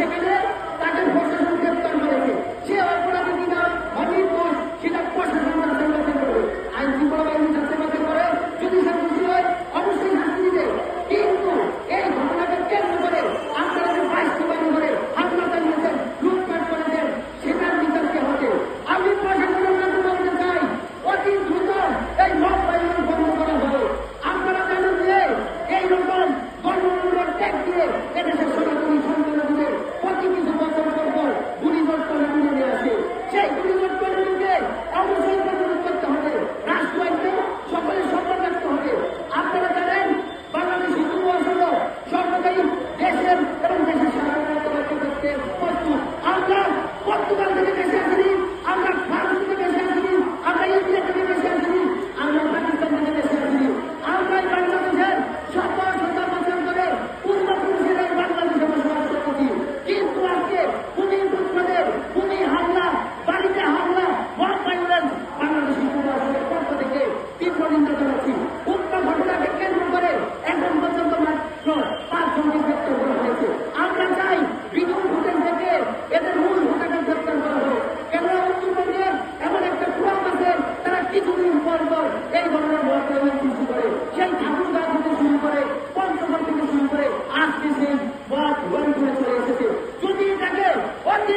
ഞങ്ങൾ পরপর এই ধরনের বর্তমান সৃষ্টি করে। সেই ঠাকুরগাঁ থেকে শুরু করে, পঞ্চগড় থেকে শুরু করে, আজকে সেই বট বন্ধ করে চলে এসেছে। যদি তাকে অতি